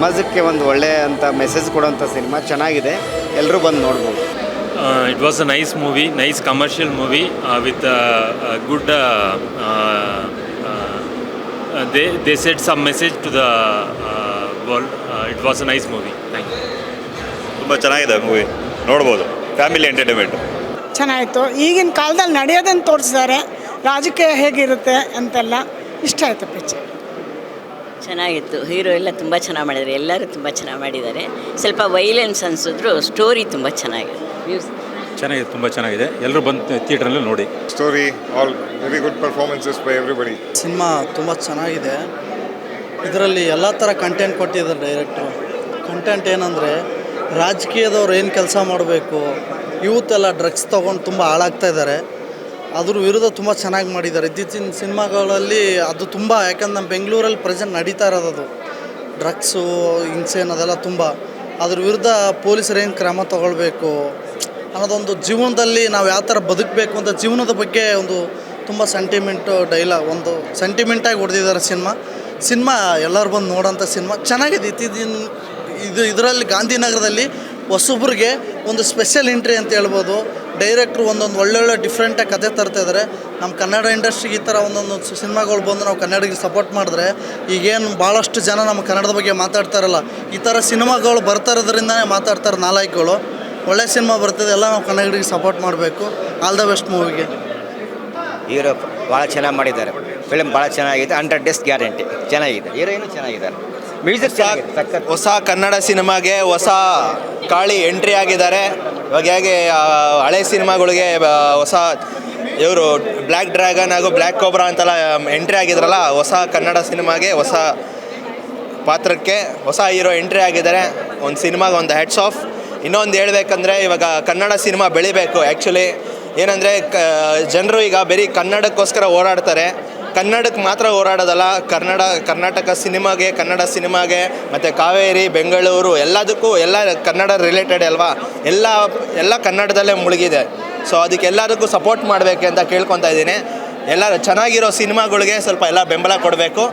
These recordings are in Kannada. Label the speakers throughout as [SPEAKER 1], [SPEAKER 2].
[SPEAKER 1] ಸಮಾಜಕ್ಕೆ ಒಂದು ಒಳ್ಳೆ ಅಂತ ಮೆಸೇಜ್ ಕೊಡೋಂಥ ಸಿನಿಮಾ ಚೆನ್ನಾಗಿದೆ. ಎಲ್ಲರೂ ಬಂದು ನೋಡ್ಬೋದು.
[SPEAKER 2] It was a nice movie nice commercial movie with good they set some message to the world it was a nice movie thank you
[SPEAKER 3] ತುಂಬ ಚೆನ್ನಾಗಿದೆ ಮೂವಿ ನೋಡ್ಬೋದು. ಫ್ಯಾಮಿಲಿ ಎಂಟರ್ಟೈನ್ಮೆಂಟ್
[SPEAKER 4] ಚೆನ್ನಾಗಿತ್ತು ಈಗಿನ ಕಾಲದಲ್ಲಿ ನಡೆಯೋದನ್ನು ತೋರಿಸಿದ್ದಾರೆ. ರಾಜಕೀಯ ಹೇಗಿರುತ್ತೆ ಅಂತೆಲ್ಲ ಇಷ್ಟ ಆಯಿತು ಪಿಚ್ಚರ್
[SPEAKER 5] ಚೆನ್ನಾಗಿತ್ತು. ಹೀರೋ ಎಲ್ಲ ತುಂಬ ಚೆನ್ನಾಗಿ ಮಾಡಿದ್ದಾರೆ ಎಲ್ಲರೂ ತುಂಬ ಚೆನ್ನಾಗಿ ಮಾಡಿದ್ದಾರೆ. ಸ್ವಲ್ಪ ವೈಲೆನ್ಸ್ ಅನಿಸಿದ್ರು ಸ್ಟೋರಿ ತುಂಬ ಚೆನ್ನಾಗಿದೆ. ಮ್ಯೂಸಿಕ್
[SPEAKER 6] ಚೆನ್ನಾಗಿದೆ ತುಂಬ ಚೆನ್ನಾಗಿದೆ. ಎಲ್ಲರೂ ಬಂದು ಥಿಯೇಟ್ರಲ್ಲೂ ನೋಡಿ.
[SPEAKER 7] Story all very good performances by everybody
[SPEAKER 8] cinema ತುಂಬ ಚೆನ್ನಾಗಿದೆ. ಇದರಲ್ಲಿ ಎಲ್ಲ ಥರ ಕಂಟೆಂಟ್ ಕೊಟ್ಟಿದ್ದಾರೆ ಡೈರೆಕ್ಟ್ರು ಕಂಟೆಂಟ್ ಏನಂದರೆ ರಾಜಕೀಯದವ್ರು ಏನು ಕೆಲಸ ಮಾಡಬೇಕು ಯೂತ್ ಎಲ್ಲ ಡ್ರಗ್ಸ್ ತೊಗೊಂಡು ತುಂಬ ಹಾಳಾಗ್ತಾ ಇದ್ದಾರೆ. ಅದ್ರ ವಿರುದ್ಧ ತುಂಬ ಚೆನ್ನಾಗಿ ಮಾಡಿದ್ದಾರೆ. ಇತ್ತೀಚಿನ ಸಿನಿಮಾಗಳಲ್ಲಿ ಅದು ತುಂಬ, ಯಾಕಂದ್ರೆ ನಮ್ಮ ಬೆಂಗಳೂರಲ್ಲಿ ಪ್ರೆಸೆಂಟ್ ನಡೀತಾ ಇರೋದು ಅದು ಡ್ರಗ್ಸು ಹಿಂಸೆನ್ ಅದೆಲ್ಲ ತುಂಬ. ಅದ್ರ ವಿರುದ್ಧ ಪೊಲೀಸರು ಏನು ಕ್ರಮ ತಗೊಳ್ಬೇಕು? ಅನ್ನೋದೊಂದು ಜೀವನದಲ್ಲಿ ನಾವು ಯಾವ ಥರ ಬದುಕಬೇಕು ಅಂತ ಜೀವನದ ಬಗ್ಗೆ ಒಂದು ತುಂಬ ಸೆಂಟಿಮೆಂಟು ಡೈಲಾಗ್ ಒಂದು ಸೆಂಟಿಮೆಂಟಾಗಿ ಹೊಡೆದಿದ್ದಾರೆ ಸಿನಿಮಾ. ಸಿನಿಮಾ, ಎಲ್ಲರೂ ಬಂದು ನೋಡೋಂಥ ಸಿನಿಮಾ. ಚೆನ್ನಾಗಿದೆ. ಇತ್ತೀಚಿನ ಇದು, ಇದರಲ್ಲಿ ಗಾಂಧಿನಗರದಲ್ಲಿ ಹೊಸಬ್ರಿಗೆ ಒಂದು ಸ್ಪೆಷಲ್ ಎಂಟ್ರಿ ಅಂತ ಹೇಳ್ಬೋದು. ಡೈರೆಕ್ಟ್ರು ಒಂದೊಂದು ಒಳ್ಳೊಳ್ಳೆ ಡಿಫ್ರೆಂಟಾಗಿ ಕತೆ ತರ್ತಾ ಇದ್ದಾರೆ ನಮ್ಮ ಕನ್ನಡ ಇಂಡಸ್ಟ್ರಿಗೆ ಈ ಥರ ಒಂದೊಂದು ಸಿನಿಮಾಗಳು ಬಂದು ನಾವು ಕನ್ನಡಿಗೆ ಸಪೋರ್ಟ್ ಮಾಡಿದ್ರೆ ಈಗೇನು ಭಾಳಷ್ಟು ಜನ ನಮ್ಮ ಕನ್ನಡದ ಬಗ್ಗೆ ಮಾತಾಡ್ತಾರಲ್ಲ ಈ ಥರ ಸಿನಿಮಾಗಳು ಬರ್ತಾ ಇರೋದ್ರಿಂದನೇ ಮಾತಾಡ್ತಾರೆ ನಾಲಾಯ್ಕಗಳು. ಒಳ್ಳೆ ಸಿನಿಮಾ ಬರ್ತದೆ ಎಲ್ಲ ನಾವು ಕನ್ನಡಿಗೆ ಸಪೋರ್ಟ್ ಮಾಡಬೇಕು. ಆಲ್ ದ ಬೆಸ್ಟ್ ಮೂವಿಗೆ
[SPEAKER 1] ಹೀರೋ ಭಾಳ ಚೆನ್ನಾಗಿ ಮಾಡಿದ್ದಾರೆ. ಫಿಲ್ಮ್ ಭಾಳ ಚೆನ್ನಾಗಿದೆ ಹಂಡ್ರೆಡ್ ಡೇಸ್ ಗ್ಯಾರಂಟಿ ಚೆನ್ನಾಗಿದೆ. ಹೀರೋಯಿನು ಚೆನ್ನಾಗಿದ್ದಾರೆ. ಮ್ಯೂಸಿಕ್
[SPEAKER 9] ಹೊಸ ಕನ್ನಡ ಸಿನಿಮಾಗೆ ಹೊಸ ಕಾಳಿ ಎಂಟ್ರಿ ಆಗಿದ್ದಾರೆ. ಇವಾಗ ಹೇಗೆ ಹಳೆ ಸಿನಿಮಾಗಳಿಗೆ ಹೊಸ ಇವರು ಬ್ಲ್ಯಾಕ್ ಡ್ರ್ಯಾಗನ್ ಹಾಗೂ ಬ್ಲ್ಯಾಕ್ ಕೋಬ್ರಾ ಅಂತೆಲ್ಲ ಎಂಟ್ರಿ ಆಗಿದ್ರಲ್ಲ, ಹೊಸ ಕನ್ನಡ ಸಿನಿಮಾಗೆ ಹೊಸ ಪಾತ್ರಕ್ಕೆ ಹೊಸ ಹೀರೋ ಎಂಟ್ರಿ ಆಗಿದ್ದಾರೆ. ಒಂದು ಸಿನಿಮಾಗೆ ಒಂದು ಹೆಡ್ಸ್ ಆಫ್ ಇನ್ನೊಂದು ಹೇಳ್ಬೇಕಂದ್ರೆ, ಇವಾಗ ಕನ್ನಡ ಸಿನಿಮಾ ಬೆಳಿಬೇಕು. ಆ್ಯಕ್ಚುಲಿ ಏನಂದರೆ, ಕ ಜನರು ಈಗ ಬರೀ ಕನ್ನಡಕ್ಕೋಸ್ಕರ ಓಡಾಡ್ತಾರೆ. ಕನ್ನಡಕ್ಕೆ ಮಾತ್ರ ಹೋರಾಡೋದಲ್ಲ, ಕನ್ನಡ, ಕರ್ನಾಟಕ ಸಿನಿಮಾಗೆ, ಕನ್ನಡ ಸಿನಿಮಾಗೆ, ಮತ್ತು ಕಾವೇರಿ, ಬೆಂಗಳೂರು ಎಲ್ಲದಕ್ಕೂ ಎಲ್ಲ ಕನ್ನಡ ರಿಲೇಟೆಡ್ ಅಲ್ವಾ? ಎಲ್ಲ ಎಲ್ಲ ಕನ್ನಡದಲ್ಲೇ ಮುಳುಗಿದೆ. ಸೊ ಅದಕ್ಕೆ ಎಲ್ಲದಕ್ಕೂ ಸಪೋರ್ಟ್ ಮಾಡಬೇಕು ಅಂತ ಕೇಳ್ಕೊತಾ ಇದ್ದೀನಿ. ಎಲ್ಲ ಚೆನ್ನಾಗಿರೋ ಸಿನಿಮಾಗಳಿಗೆ ಸ್ವಲ್ಪ ಎಲ್ಲ ಬೆಂಬಲ ಕೊಡಬೇಕು.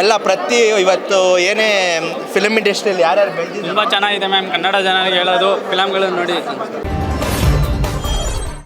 [SPEAKER 9] ಎಲ್ಲ ಪ್ರತಿ ಇವತ್ತು ಏನೇ ಫಿಲ್ಮ್ ಇಂಡಸ್ಟ್ರಿಯಲ್ಲಿ ಯಾರ್ಯಾರು ಬೆಳೆದಿದೆ
[SPEAKER 10] ತುಂಬ ಚೆನ್ನಾಗಿದೆ ಮ್ಯಾಮ್ ಕನ್ನಡ ಜನರಿಗೆ ಹೇಳೋದು ಫಿಲಮ್ಗಳನ್ನು ನೋಡಿ.